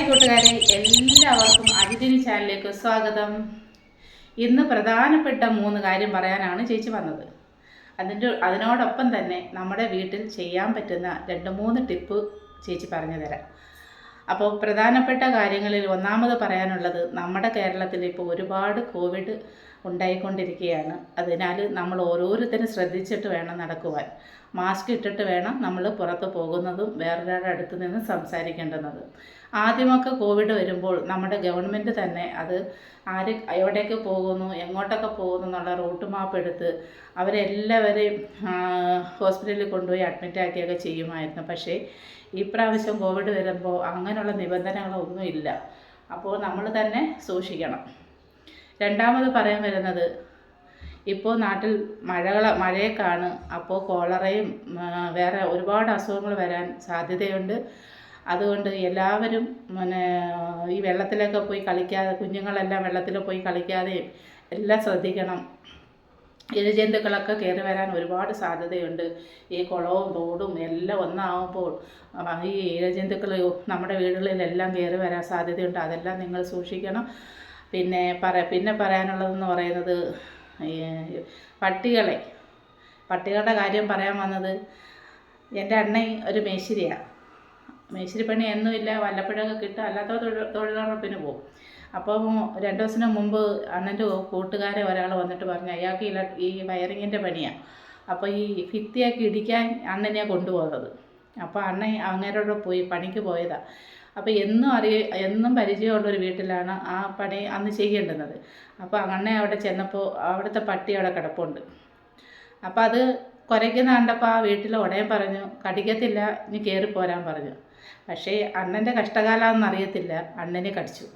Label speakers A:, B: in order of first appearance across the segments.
A: Hi കൂട്ടുകാരെ എല്ലാവർക്കും അതിഥിനി ചാനലിലേക്ക് സ്വാഗതം. ഇന്ന് പ്രധാനപ്പെട്ട മൂന്ന് കാര്യം പറയാനാണ് ചേച്ചി വന്നത്. അതിന്റെ അതിനോടൊപ്പം തന്നെ നമ്മുടെ വീട്ടിൽ ചെയ്യാൻ പറ്റുന്ന രണ്ട് മൂന്ന് ടിപ്പ് ചേച്ചി പറഞ്ഞു തരാം. അപ്പോൾ പ്രധാനപ്പെട്ട കാര്യങ്ങളിൽ ഒന്നാമത് പറയാനുള്ളത് നമ്മുടെ കേരളത്തിൽ ഇപ്പോൾ ഒരുപാട് കോവിഡ് ഉണ്ടായിക്കൊണ്ടിരിക്കുകയാണ്. അതിനാൽ നമ്മൾ ഓരോരുത്തരും ശ്രദ്ധിച്ചിട്ട് വേണം നടക്കുവാൻ. മാസ്ക് ഇട്ടിട്ട് വേണം നമ്മൾ പുറത്ത് പോകുന്നതും വേറൊരാളുടെ അടുത്ത് നിന്ന് സംസാരിക്കേണ്ടുന്നതും. ആദ്യമൊക്കെ കോവിഡ് വരുമ്പോൾ നമ്മുടെ ഗവൺമെന്റ് തന്നെ അത് ആര് എവിടേക്ക് പോകുന്നു എങ്ങോട്ടൊക്കെ പോകുന്നു എന്നുള്ള റൂട്ട് മാപ്പ് എടുത്ത് അവരെല്ലാവരെയും ഹോസ്പിറ്റലിൽ കൊണ്ടുപോയി അഡ്മിറ്റ് ആക്കിയൊക്കെ ചെയ്യുമായിരുന്നു. പക്ഷേ ഇപ്രാവശ്യം കോവിഡ് വരുമ്പോൾ അങ്ങനെയുള്ള നിബന്ധനകളൊന്നും ഇല്ല. അപ്പോൾ നമ്മൾ തന്നെ സൂക്ഷിക്കണം. രണ്ടാമത് പറയാൻ വരുന്നത് ഇപ്പോൾ നാട്ടിൽ മഴകൾ മഴയൊക്കെയാണ് അപ്പോൾ കോളറയും വേറെ ഒരുപാട് അസുഖങ്ങൾ വരാൻ സാധ്യതയുണ്ട്. അതുകൊണ്ട് എല്ലാവരും പിന്നെ ഈ വെള്ളത്തിലൊക്കെ പോയി കളിക്കാതെ കുഞ്ഞുങ്ങളെല്ലാം വെള്ളത്തിൽ പോയി കളിക്കാതെയും എല്ലാം ശ്രദ്ധിക്കണം. ഇഴജന്തുക്കളൊക്കെ കയറി വരാൻ ഒരുപാട് സാധ്യതയുണ്ട്. ഈ കുളവും തോടും എല്ലാം ഒന്നാവുമ്പോൾ ഈ ഇഴജന്തുക്കൾ നമ്മുടെ വീടുകളിലെല്ലാം കയറി വരാൻ സാധ്യതയുണ്ട്. അതെല്ലാം നിങ്ങൾ സൂക്ഷിക്കണം. പിന്നെ പറ പിന്നെ പറയാനുള്ളതെന്ന് പറയുന്നത് പട്ടികളെ പട്ടികളുടെ കാര്യം പറയാൻ വന്നത് എന്റെ അണ്ണൻ ഒരു മേശിരിയാണ് മേശിരിപ്പണി എന്നുമില്ല വല്ലപ്പോഴൊക്കെ കിട്ടുക അല്ലാത്ത തൊഴിലുറപ്പിന് പോകും. അപ്പം രണ്ട് ദിവസത്തിന് മുമ്പ് അണ്ണന്റെ കൂട്ടുകാരെ ഒരാൾ വന്നിട്ട് പറഞ്ഞു അയാൾക്ക് ഇല ഈ വയറിങ്ങിന്റെ പണിയാണ് അപ്പോൾ ഈ ഭിത്തിയൊക്കെ ഇടിക്കാൻ അണ്ണനെയാണ് കൊണ്ടുപോകുന്നത്. അപ്പോൾ അണ്ണൻ അങ്ങേരോട് പോയി പണിക്ക് പോയതാണ് അപ്പോൾ എന്നും അറിയ എന്നും പരിചയമുള്ളൊരു വീട്ടിലാണ് ആ പണി അന്ന് ചെയ്യേണ്ടുന്നത്. അപ്പോൾ അണ്ണൻ അവിടെ ചെന്നപ്പോൾ അവിടുത്തെ പട്ടി അവിടെ കിടപ്പുണ്ട്. അപ്പോൾ അത് കുരയ്ക്കുന്ന കണ്ടപ്പോൾ ആ വീട്ടിൽ ഉടയം പറഞ്ഞു കടിക്കത്തില്ല ഇനി കയറി പോരാൻ പറഞ്ഞു. പക്ഷേ അണ്ണന്റെ കഷ്ടകാലമാണെന്ന് അറിയത്തില്ല. അണ്ണനെ കടിച്ചു.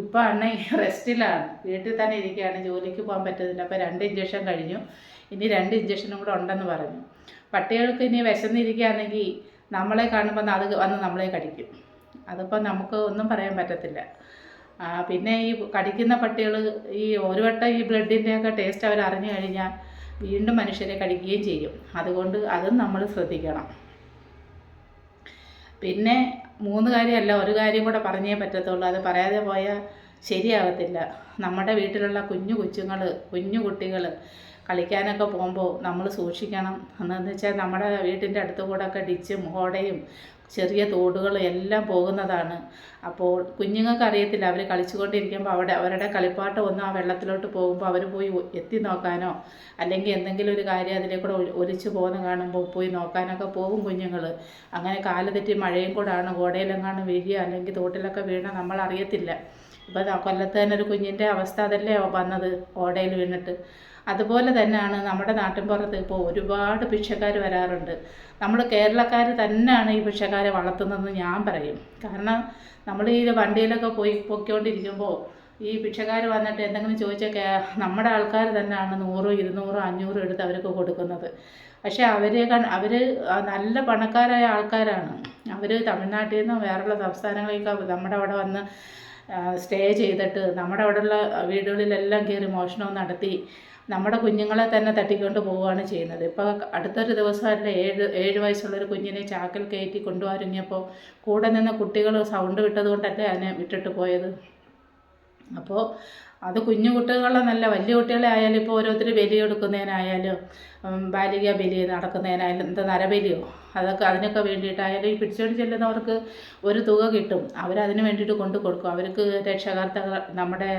A: ഇപ്പോൾ അണ്ണൻ റെസ്റ്റിലാണ്. വീട്ടിൽ തന്നെ ഇരിക്കുകയാണ്. ജോലിക്ക് പോകാൻ പറ്റത്തില്ല. അപ്പോൾ രണ്ട് ഇഞ്ചക്ഷൻ കഴിഞ്ഞു. ഇനി രണ്ട് ഇഞ്ചക്ഷനും കൂടെ ഉണ്ടെന്ന് പറഞ്ഞു. പട്ടികൾക്ക് ഇനി വിശന്നിരിക്കുകയാണെങ്കിൽ നമ്മളെ കാണുമ്പോൾ അത് വന്ന് നമ്മളെ കടിക്കും. അതിപ്പോൾ നമുക്ക് ഒന്നും പറയാൻ പറ്റത്തില്ല. പിന്നെ ഈ കടിക്കുന്ന പട്ടികൾ ഈ ഒരു വട്ടം ഈ ബ്ലഡിന്റെയൊക്കെ ടേസ്റ്റ് അവർ അറിഞ്ഞു കഴിഞ്ഞാൽ വീണ്ടും മനുഷ്യരെ കടിക്കുകയും ചെയ്യും. അതുകൊണ്ട് അതും നമ്മൾ ശ്രദ്ധിക്കണം. പിന്നെ മൂന്ന് കാര്യമല്ല ഒരു കാര്യം കൂടെ പറഞ്ഞേ പറ്റത്തുള്ളൂ. അത് പറയാതെ പോയാൽ ശരിയാകത്തില്ല നമ്മുടെ വീട്ടിലുള്ള കുഞ്ഞു കൊച്ചുങ്ങൾ കുഞ്ഞു കുട്ടികൾ കളിക്കാനൊക്കെ പോകുമ്പോൾ നമ്മൾ സൂക്ഷിക്കണം. എന്നു വെച്ചാൽ നമ്മുടെ വീട്ടിന്റെ അടുത്ത് കൂടെ ഒക്കെ ഡിച്ചും ഓടയും ചെറിയ തോടുകളും എല്ലാം പോകുന്നതാണ്. അപ്പോൾ കുഞ്ഞുങ്ങൾക്ക് അറിയത്തില്ല അവർ കളിച്ചുകൊണ്ടിരിക്കുമ്പോൾ അവിടെ അവരുടെ കളിപ്പാട്ടം ഒന്നും ആ വെള്ളത്തിലോട്ട് പോകുമ്പോൾ അവർ പോയി എത്തി നോക്കാനോ? അല്ലെങ്കിൽ എന്തെങ്കിലും ഒരു കാര്യം അതിലേക്കൂടെ ഒലി- ഒലിച്ചു പോകുന്ന കാണുമ്പോൾ പോയി നോക്കാനൊക്കെ പോകും കുഞ്ഞുങ്ങൾ അങ്ങനെ കാലതെറ്റി മഴയും കൂടാണ് ഓടയിലെങ്ങാനും വീഴുക അല്ലെങ്കിൽ തോട്ടിലൊക്കെ വീണ നമ്മൾ അറിയത്തില്ല ഇപ്പം കൊല്ലത്ത് തന്നെ ഒരു കുഞ്ഞിന്റെ അവസ്ഥ അതല്ലേ വന്നത്? ഓടയിൽ വീണിട്ട്. അതുപോലെ തന്നെയാണ് നമ്മുടെ നാട്ടിൻപുറത്ത് ഇപ്പോൾ ഒരുപാട് ഭിക്ഷക്കാർ വരാറുണ്ട്. നമ്മൾ കേരളക്കാർ തന്നെയാണ് ഈ ഭിക്ഷക്കാരെ വളർത്തുന്നതെന്ന് ഞാൻ പറയും. കാരണം നമ്മൾ ഈ വണ്ടിയിലൊക്കെ പോയി പൊയ്ക്കൊണ്ടിരിക്കുമ്പോൾ ഈ ഭിക്ഷക്കാർ വന്നിട്ട് എന്തെങ്കിലും ചോദിച്ചാൽ നമ്മുടെ ആൾക്കാർ തന്നെയാണ് നൂറും ഇരുന്നൂറും അഞ്ഞൂറും എടുത്ത് അവർക്ക് കൊടുക്കുന്നത്. പക്ഷേ അവരെ അവർ നല്ല പണക്കാരായ ആൾക്കാരാണ്. അവർ തമിഴ്നാട്ടിൽ നിന്നും വേറെയുള്ള സംസ്ഥാനങ്ങളിലേക്ക് നമ്മുടെ അവിടെ വന്ന് സ്റ്റേ ചെയ്തിട്ട് നമ്മുടെ അവിടെയുള്ള വീടുകളിലെല്ലാം കയറി മോഷണവും നടത്തി നമ്മുടെ കുഞ്ഞുങ്ങളെ തന്നെ തട്ടിക്കൊണ്ട് പോവുകയാണ് ചെയ്യുന്നത്. ഇപ്പോൾ അടുത്തൊരു ദിവസമല്ലേ ഏഴ് ഏഴ് വയസ്സുള്ളൊരു കുഞ്ഞിനെ ചാക്കിൽ കയറ്റി കൊണ്ടുവരുങ്ങിയപ്പോൾ കൂടെ നിന്ന് കുട്ടികൾ സൗണ്ട് വിട്ടതുകൊണ്ടല്ലേ അതിനെ വിട്ടിട്ട് പോയത്? അപ്പോൾ അത് കുഞ്ഞു കുട്ടികളെന്നല്ല വലിയ കുട്ടികളെ ആയാലും ഇപ്പോൾ ഓരോരുത്തർ ബലി കൊടുക്കുന്നതിനായാലും ബാലിക ബലി നടക്കുന്നതിനായാലും എന്താ നരബലിയോ? അതൊക്കെ അതിനൊക്കെ വേണ്ടിയിട്ടായാലും ഈ പിടിച്ചോണ്ട് ചെല്ലുന്നവർക്ക് ഒരു തുക കിട്ടും. അവരതിന് വേണ്ടിയിട്ട് കൊണ്ടു കൊടുക്കും. അവർക്ക് രക്ഷാകർത്താക്കൾ നമ്മുടെ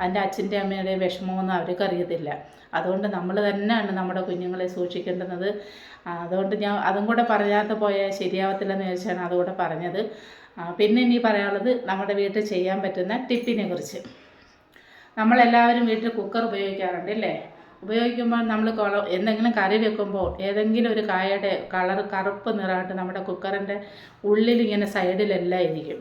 A: അതിന്റെ അച്ഛന്റെ അമ്മയുടെ വിഷമമൊന്നും അവർക്ക് അറിയത്തില്ല. അതുകൊണ്ട് നമ്മൾ തന്നെയാണ് നമ്മുടെ കുഞ്ഞുങ്ങളെ സൂക്ഷിക്കേണ്ടുന്നത്. അതുകൊണ്ട് ഞാൻ അതും കൂടെ പറയാതെ പോയാൽ ശരിയാവത്തില്ലെന്ന് ചോദിച്ചാണ് അതുകൂടെ പറഞ്ഞത്. പിന്നെ ഇനി പറയാനുള്ളത് നമ്മുടെ വീട്ടിൽ ചെയ്യാൻ പറ്റുന്ന ടിപ്പിനെ കുറിച്ച് നമ്മളെല്ലാവരും വീട്ടിൽ കുക്കർ ഉപയോഗിക്കാറുണ്ട് അല്ലേ? ഉപയോഗിക്കുമ്പോൾ നമ്മൾ കുള എന്തെങ്കിലും കറി വെക്കുമ്പോൾ ഏതെങ്കിലും ഒരു കായയുടെ കളർ കറുപ്പ് നിറമായിട്ട് നമ്മുടെ കുക്കറിന്റെ ഉള്ളിൽ ഇങ്ങനെ സൈഡിലെല്ലാം ഇരിക്കും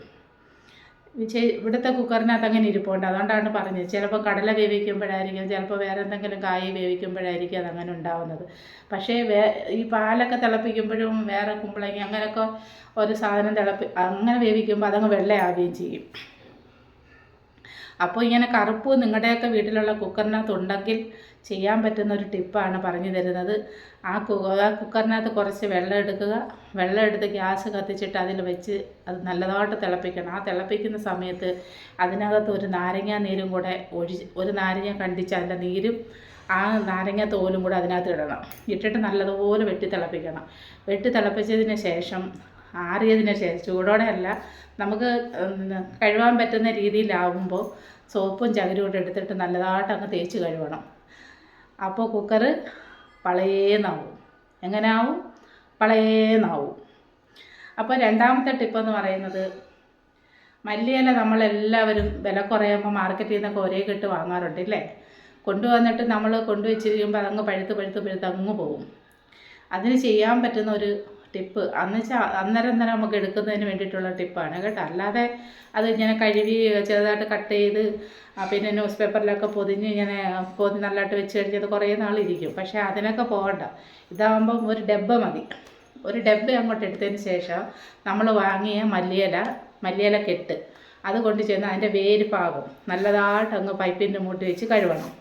A: ഇവിടുത്തെ കുക്കറിനകത്ത് അങ്ങനെ ഇരിപ്പുണ്ട്. അതുകൊണ്ടാണ് പറഞ്ഞത്. ചിലപ്പോൾ കടല വേവിക്കുമ്പോഴായിരിക്കും ചിലപ്പോൾ വേറെ എന്തെങ്കിലും കായ് വേവിക്കുമ്പോഴായിരിക്കും അതങ്ങനെ ഉണ്ടാവുന്നത്. പക്ഷേ വേ ഈ പാലൊക്കെ തിളപ്പിക്കുമ്പോഴും വേറെ കുമ്പളങ്ങി അങ്ങനെയൊക്കെ ഒരു സാധനം തിളപ്പി അങ്ങനെ വേവിക്കുമ്പോൾ അതങ്ങ് വെള്ളയാവുകയും ചെയ്യും. അപ്പോൾ ഇങ്ങനെ കറുപ്പ് നിങ്ങളുടെയൊക്കെ വീട്ടിലുള്ള കുക്കറിനകത്ത് ഉണ്ടെങ്കിൽ ചെയ്യാൻ പറ്റുന്ന ഒരു ടിപ്പാണ് പറഞ്ഞു തരുന്നത്. ആ കുക്കറിനകത്ത് കുറച്ച് വെള്ളം എടുക്കുക. വെള്ളം എടുത്ത് ഗ്യാസ് കത്തിച്ചിട്ട് അതിൽ വെച്ച് അത് നല്ലതായിട്ട് തിളപ്പിക്കണം. ആ തിളപ്പിക്കുന്ന സമയത്ത് അതിനകത്ത് ഒരു നാരങ്ങ നീരും കൂടെ ഒഴി ഒരു നാരങ്ങ കണ്ടിച്ച് അതിന്റെ നീരും ആ നാരങ്ങ തോലും കൂടെ അതിനകത്ത് ഇടണം. ഇട്ടിട്ട് നല്ലതുപോലെ വെട്ടി തിളപ്പിക്കണം. വെട്ടി തിളപ്പിച്ചതിന് ശേഷം ആറിയതിന് ശേഷം ചൂടോടെ അല്ല നമുക്ക് കഴുകാൻ പറ്റുന്ന രീതിയിലാവുമ്പോൾ സോപ്പും ചകിരും കൂടെ എടുത്തിട്ട് നല്ലതായിട്ട് അങ്ങ് തേച്ച് കഴുകണം. അപ്പോൾ കുക്കറ് പളയേന്നാവും. എങ്ങനെയാവും പളയേന്നാവും. അപ്പോൾ രണ്ടാമത്തെ ടിപ്പെന്ന് പറയുന്നത് മല്ലിയില നമ്മളെല്ലാവരും വില കുറയുമ്പോൾ മാർക്കറ്റിൽ നിന്നൊക്കെ ഒരേ കെട്ട് വാങ്ങാറുണ്ട് ഇല്ലേ? കൊണ്ടുവന്നിട്ട് നമ്മൾ കൊണ്ടുവച്ചിരിക്കുമ്പോൾ അതങ്ങ് പഴുത്ത് പഴുത്ത് പഴുത്ത് അങ്ങ് പോകും. അതിന് ചെയ്യാൻ പറ്റുന്ന ഒരു ടിപ്പ് അന്ന് വെച്ചാൽ അന്നേരം തന്നെ നമുക്ക് എടുക്കുന്നതിന് വേണ്ടിയിട്ടുള്ള ടിപ്പാണ് കേട്ടോ. അല്ലാതെ അത് ഇങ്ങനെ കഴുകി ചെറുതായിട്ട് കട്ട് ചെയ്ത് പിന്നെ ന്യൂസ് പേപ്പറിലൊക്കെ പൊതിഞ്ഞ് ഇങ്ങനെ പൊതി നല്ലതായിട്ട് വെച്ച് കഴിഞ്ഞത് കുറേ നാളിരിക്കും. പക്ഷേ അതിനൊക്കെ പോകണ്ട. ഇതാകുമ്പം ഒരു ഡബ്ബ മതി. ഒരു ഡബ്ബ അങ്ങോട്ട് എടുത്തതിന് ശേഷം നമ്മൾ വാങ്ങിയ മല്ലിയില മല്ലിയില കെട്ട്. അത് കൊണ്ട് ചെന്ന് അതിന്റെ വേര് പാകും നല്ലതായിട്ട് അങ്ങ് പൈപ്പിന്റെ മൂട്ടി വെച്ച് കഴുകണം.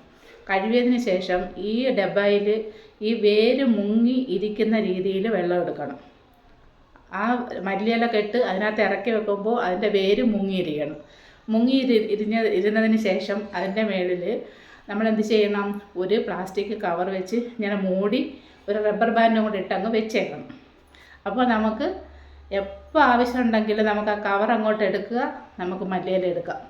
A: കഴുകിയതിന് ശേഷം ഈ ഡബ്ബയിൽ ഈ വേര് മുങ്ങി ഇരിക്കുന്ന രീതിയിൽ വെള്ളം എടുക്കണം. ആ മല്ലിയില കെട്ട് അതിനകത്ത് ഇറക്കി വെക്കുമ്പോൾ അതിന്റെ വേര് മുങ്ങിയിരിക്കണം. മുങ്ങി ഇരിഞ്ഞ ഇരുന്നതിന് ശേഷം അതിന്റെ മേളിൽ നമ്മൾ എന്ത് ചെയ്യണം? ഒരു പ്ലാസ്റ്റിക് കവർ വെച്ച് ഇങ്ങനെ മൂടി ഒരു റബ്ബർ ബാൻഡും കൂടെ ഇട്ടങ്ങ് വെച്ചേക്കണം. അപ്പോൾ നമുക്ക് എപ്പോൾ ആവശ്യമുണ്ടെങ്കിലും നമുക്ക് ആ കവർ അങ്ങോട്ട് എടുക്കുക നമുക്ക് മല്ലിയില എടുക്കാം.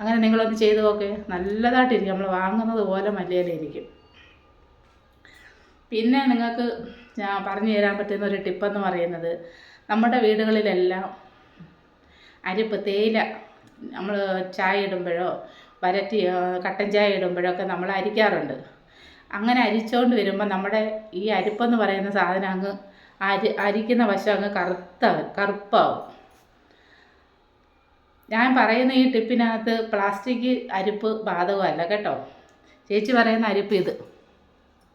A: അങ്ങനെ നിങ്ങളൊന്ന് ചെയ്തു നോക്ക്. നല്ലതായിട്ടിരിക്കും. നമ്മൾ വാങ്ങുന്നത് പോലെ മല്ലിയില ഇരിക്കും പിന്നെ നിങ്ങൾക്ക് ഞാൻ പറഞ്ഞു തരാൻ പറ്റുന്ന ഒരു ടിപ്പെന്ന് പറയുന്നത് നമ്മുടെ വീടുകളിലെല്ലാം അരിപ്പ് തേയില നമ്മൾ ചായ ഇടുമ്പോഴോ വരട്ടി കട്ടൻ ചായ ഇടുമ്പോഴോ ഒക്കെ നമ്മൾ അരിക്കാറുണ്ട്. അങ്ങനെ അരിച്ചുകൊണ്ട് വരുമ്പോൾ നമ്മുടെ ഈ അരിപ്പെന്ന് പറയുന്ന സാധനം അങ്ങ് അരി അരിക്കുന്ന വശം അങ്ങ് കറുത്ത കറുപ്പാവും. ഞാൻ പറയുന്ന ഈ ടിപ്പിനകത്ത് പ്ലാസ്റ്റിക് അരിപ്പ് ബാധകമല്ല കേട്ടോ ചേച്ചി പറയുന്ന അരിപ്പ് ഇത്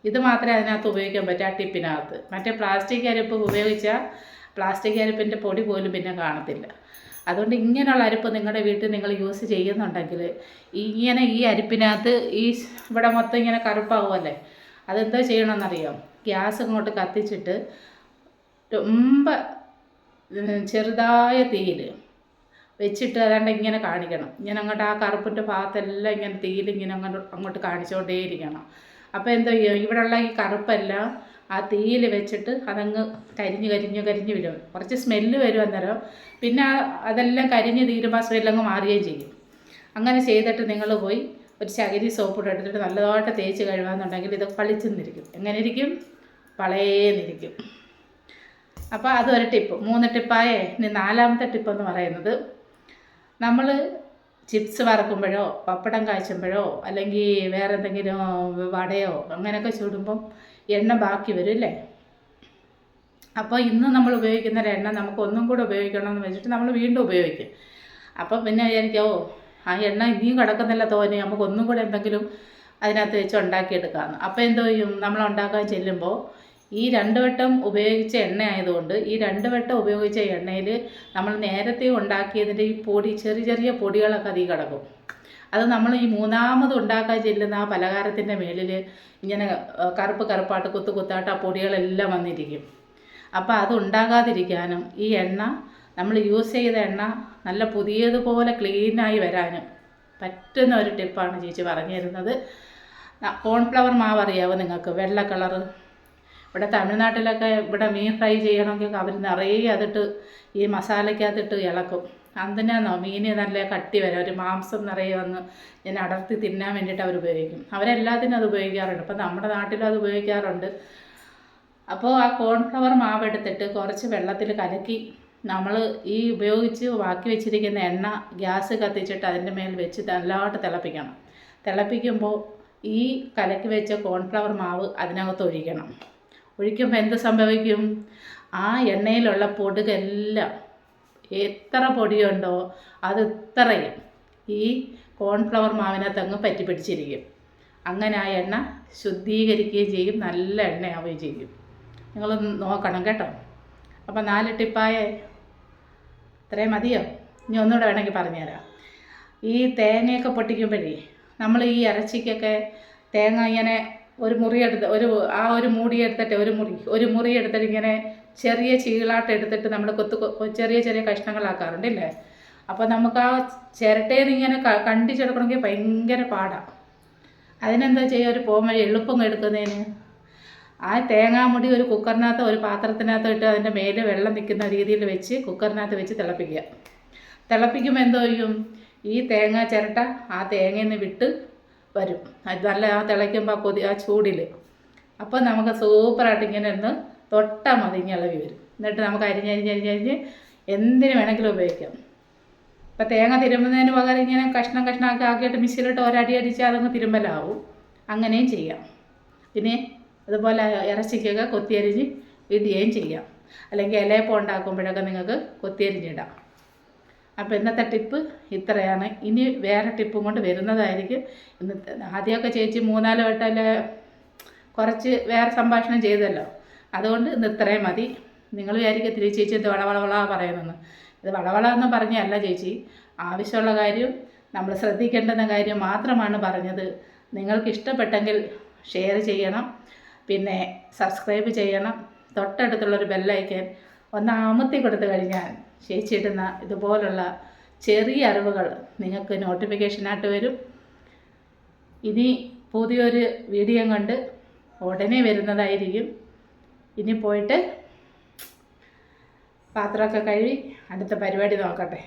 A: ഇത് മാത്രമേ അതിനകത്ത് ഉപയോഗിക്കാൻ പറ്റൂ ആ ടിപ്പിനകത്ത് മറ്റേ പ്ലാസ്റ്റിക് അരിപ്പ് ഉപയോഗിച്ചാൽ പ്ലാസ്റ്റിക് അരിപ്പിൻ്റെ പൊടി പോലും പിന്നെ കാണത്തില്ല അതുകൊണ്ട് ഇങ്ങനെയുള്ള അരിപ്പ് നിങ്ങളുടെ വീട്ടിൽ നിങ്ങൾ യൂസ് ചെയ്യുന്നുണ്ടെങ്കിൽ ഇങ്ങനെ ഈ അരിപ്പിനകത്ത് ഈ ഇവിടെ മൊത്തം ഇങ്ങനെ കറുപ്പാവുമല്ലേ അതെന്തോ ചെയ്യണമെന്നറിയാം ഗ്യാസ് ഇങ്ങോട്ട് കത്തിച്ചിട്ട് ரொம்ப ഉം, ചെറുതായ തീയിൽ വെച്ചിട്ട് അതാണ്ട് ഇങ്ങനെ കാണിക്കണം. ഇങ്ങനെ അങ്ങോട്ട് ആ കറുപ്പിന്റെ ഭാഗത്തെല്ലാം ഇങ്ങനെ തീയിൽ ഇങ്ങനെ അങ്ങോട്ട് അങ്ങോട്ട് കാണിച്ചുകൊണ്ടേയിരിക്കണം അപ്പോൾ എന്തോ ഇവിടെയുള്ള ഈ കറുപ്പെല്ലാം ആ തീയിൽ വെച്ചിട്ട് അതങ്ങ് കരിഞ്ഞ് കരിഞ്ഞ് കരിഞ്ഞ് വരും കുറച്ച് സ്മെല്ല് വരും അന്നേരം. പിന്നെ അതെല്ലാം കരിഞ്ഞ് തീരുമ്പോൾ ആ സ്മെല്ലങ്ങ് മാറുകയും ചെയ്യും. അങ്ങനെ ചെയ്തിട്ട് നിങ്ങൾ പോയി ഒരു ചകിരി സോപ്പ് എടുത്തിട്ട് നല്ലതായിട്ട് തേച്ച് കഴുകാന്നുണ്ടെങ്കിൽ ഇത് പളിച്ചെന്നിരിക്കും. എങ്ങനെ ഇരിക്കും പളയേന്നിരിക്കും അപ്പോൾ അതൊരു ടിപ്പ് മൂന്ന് ടിപ്പായേ ഇനി നാലാമത്തെ ടിപ്പ് എന്ന് പറയുന്നത് നമ്മൾ ചിപ്സ് വറക്കുമ്പോഴോ പപ്പടം കാച്ചുമ്പോഴോ അല്ലെങ്കിൽ വേറെ എന്തെങ്കിലും വടയോ അങ്ങനെയൊക്കെ ചൂടുമ്പം എണ്ണ ബാക്കി വരും അല്ലേ? അപ്പോൾ ഇന്ന് നമ്മൾ ഉപയോഗിക്കുന്ന എണ്ണ നമുക്ക് ഒന്നും കൂടെ ഉപയോഗിക്കണമെന്ന് വെച്ചിട്ട് നമ്മൾ വീണ്ടും ഉപയോഗിക്കും. അപ്പം പിന്നെ വിചാരിക്കാവോ ആ എണ്ണ ഇനിയും കിടക്കുന്നില്ല തോന്നി നമുക്ക് ഒന്നും കൂടെ എന്തെങ്കിലും അതിനകത്ത് വെച്ച് ഉണ്ടാക്കിയെടുക്കാമെന്ന് അപ്പോൾ എന്തോ ചെയ്യും? നമ്മൾ ഉണ്ടാക്കാൻ ചെല്ലുമ്പോൾ ഈ രണ്ട് വട്ടം ഉപയോഗിച്ച എണ്ണ ആയതുകൊണ്ട് ഈ രണ്ട് വട്ടം ഉപയോഗിച്ച എണ്ണയിൽ നമ്മൾ നേരത്തെ ഉണ്ടാക്കിയതിന്റെ ഈ പൊടി ചെറിയ ചെറിയ പൊടികളൊക്കെ അതിൽ കിടക്കും. അത് നമ്മൾ ഈ മൂന്നാമത് ഉണ്ടാക്കാൻ ചെല്ലുന്ന ആ പലഹാരത്തിന്റെ മേളിൽ ഇങ്ങനെ കറുപ്പ് കറുപ്പായിട്ട് കുത്തു കുത്തായിട്ട് ആ പൊടികളെല്ലാം വന്നിരിക്കും. അപ്പോൾ അത് ഉണ്ടാകാതിരിക്കാനും ഈ എണ്ണ നമ്മൾ യൂസ് ചെയ്ത എണ്ണ നല്ല പുതിയതുപോലെ ക്ലീനായി വരാനും പറ്റുന്ന ഒരു ടിപ്പാണ് ചേച്ചി പറഞ്ഞു തരുന്നത് കോൺഫ്ലവർ മാവ് അറിയാവോ നിങ്ങൾക്ക്? വെള്ള കളറ്? ഇവിടെ തമിഴ്നാട്ടിലൊക്കെ ഇവിടെ മീൻ ഫ്രൈ ചെയ്യണമെങ്കിൽ അവർ നിറയെ അതിട്ട് ഈ മസാലയ്ക്കകത്തിട്ട് ഇളക്കും. അന്തിനാന്നോ മീന് നല്ല കട്ടി വരാം. ഒരു മാംസം നിറയെ വന്ന് ഞാൻ അടർത്തി തിന്നാൻ വേണ്ടിയിട്ട് അവർ ഉപയോഗിക്കും. അവരെല്ലാത്തിനും അത് ഉപയോഗിക്കാറുണ്ട്. അപ്പം നമ്മുടെ നാട്ടിലും അത് ഉപയോഗിക്കാറുണ്ട്. അപ്പോൾ ആ കോൺഫ്ലവർ മാവ് എടുത്തിട്ട് കുറച്ച് വെള്ളത്തിൽ കലക്കി നമ്മൾ ഈ ഉപയോഗിച്ച് ബാക്കി വെച്ചിരിക്കുന്ന എണ്ണ ഗ്യാസ് കത്തിച്ചിട്ട് അതിന്റെ മേൽ വെച്ച് നല്ലതായിട്ട് തിളപ്പിക്കണം. തിളപ്പിക്കുമ്പോൾ ഈ കലക്കി വെച്ച കോൺഫ്ലവർ മാവ് അതിനകത്ത് ഒഴിക്കണം. ഒഴിക്കുമ്പോൾ എന്ത് സംഭവിക്കും? ആ എണ്ണയിലുള്ള പൊടുകെല്ലാം എത്ര പൊടിയുണ്ടോ അത് ഇത്രയും ഈ കോൺഫ്ലവർ മാവിനകത്ത് അങ്ങ് പറ്റി പിടിച്ചിരിക്കും. അങ്ങനെ ആ എണ്ണ ശുദ്ധീകരിക്കുകയും ചെയ്യും നല്ല എണ്ണയാവുകയും ചെയ്യും. നിങ്ങൾ നോക്കണം കേട്ടോ. അപ്പം നാല് ടിപ്പായ ഇത്രയും മതിയോ? ഇനി ഒന്നുകൂടെ വേണമെങ്കിൽ പറഞ്ഞുതരാം. ഈ തേങ്ങയൊക്കെ പൊട്ടിക്കുമ്പോഴേ നമ്മൾ ഈ ഇറച്ചിക്കൊക്കെ തേങ്ങ ഇങ്ങനെ ഒരു മുറി എടുത്ത് ഒരു ആ ഒരു മൂടി എടുത്തിട്ട് ഒരു മുറി ഒരു മുറി എടുത്തിട്ട് ഇങ്ങനെ ചെറിയ ചീളാട്ട് എടുത്തിട്ട് നമ്മൾ കൊത്തു ചെറിയ ചെറിയ കഷ്ണങ്ങളാക്കാറുണ്ട് അല്ലേ അപ്പോൾ നമുക്ക് ആ ചിരട്ടയിൽ ഇങ്ങനെ കണ്ടിച്ചെടുക്കണമെങ്കിൽ ഭയങ്കര പാടാണ് അതിനെന്താ ചെയ്യുക ഒരു പോം വഴി എളുപ്പം എടുക്കുന്നതിന്. ആ തേങ്ങാമുടി ഒരു കുക്കറിനകത്ത് ഒരു പാത്രത്തിനകത്ത് ഇട്ട് അതിന്റെ മേലെ വെള്ളം നിൽക്കുന്ന രീതിയിൽ വെച്ച് കുക്കറിനകത്ത് വെച്ച് തിളപ്പിക്കുക. തിളപ്പിക്കുമ്പോൾ എന്തോ ചെയ്യും? ഈ തേങ്ങ ചിരട്ട ആ തേങ്ങയിൽ നിന്ന് വിട്ട് വരും. അത് നല്ല ആ തിളയ്ക്കുമ്പോൾ ആ കൊതി ആ ചൂടിൽ അപ്പോൾ നമുക്ക് സൂപ്പറായിട്ട് ഇങ്ങനെ ഒന്ന് തൊട്ടാൽ മതി ഇങ്ങനെ വരും. എന്നിട്ട് നമുക്ക് അരിഞ്ഞരിഞ്ഞ് അരിഞ്ഞരിഞ്ഞ് എന്തിനു വേണമെങ്കിലും ഉപയോഗിക്കാം. ഇപ്പം തേങ്ങ തിരുമ്പുന്നതിന് പകരം ഇങ്ങനെ കഷ്ണം കഷ്ണമാക്കി ആക്കിയിട്ട് മിക്സിയിലിട്ട് ഒരടി അടിച്ചാൽ അതങ്ങ് തിരുമ്പലാവും. അങ്ങനെയും ചെയ്യാം. പിന്നെ അതുപോലെ ഇറച്ചിക്കൊക്കെ കൊത്തിയരിഞ്ഞ് ഇടുകയും ചെയ്യാം. അല്ലെങ്കിൽ ഇലയപ്പം ഉണ്ടാക്കുമ്പോഴൊക്കെ നിങ്ങൾക്ക് കൊത്തിയരിഞ്ഞിടാം അപ്പോൾ ഇന്നത്തെ ടിപ്പ് ഇത്രയാണ്. ഇനി വേറെ ടിപ്പും കൊണ്ട് വരുന്നതായിരിക്കും. ഇന്നത്തെ ആദ്യമൊക്കെ ചേച്ചി മൂന്നാൽ വട്ടമല്ലേ കുറച്ച് വേറെ സംഭാഷണം ചെയ്തല്ലോ. അതുകൊണ്ട് ഇന്ന് ഇത്രയും മതി. നിങ്ങൾ വിചാരിക്കത്തില്ല ചേച്ചി ഇത് വളവളവള പറയുന്നെന്ന് ഇത് വളവള എന്ന് പറഞ്ഞല്ല ചേച്ചി. ആവശ്യമുള്ള കാര്യം നമ്മൾ ശ്രദ്ധിക്കേണ്ടുന്ന കാര്യം മാത്രമാണ് പറഞ്ഞത്. നിങ്ങൾക്ക് ഇഷ്ടപ്പെട്ടെങ്കിൽ ഷെയർ ചെയ്യണം. പിന്നെ സബ്സ്ക്രൈബ് ചെയ്യണം. തൊട്ടടുത്തുള്ളൊരു ബെല്ലൈക്കൻ ഒന്ന് അമർത്തി കൊടുത്തു കഴിഞ്ഞാൽ ചേച്ചി ഇടുന്ന ഇതുപോലുള്ള ചെറിയ അറിവുകൾ നിങ്ങൾക്ക് നോട്ടിഫിക്കേഷനായിട്ട് വരും. ഇനി പുതിയൊരു വീഡിയോ കണ്ട് ഉടനെ വരുന്നതായിരിക്കും. ഇനി പോയിട്ട് പാത്രമൊക്കെ കഴുകി അടുത്ത പരിപാടി നോക്കട്ടെ.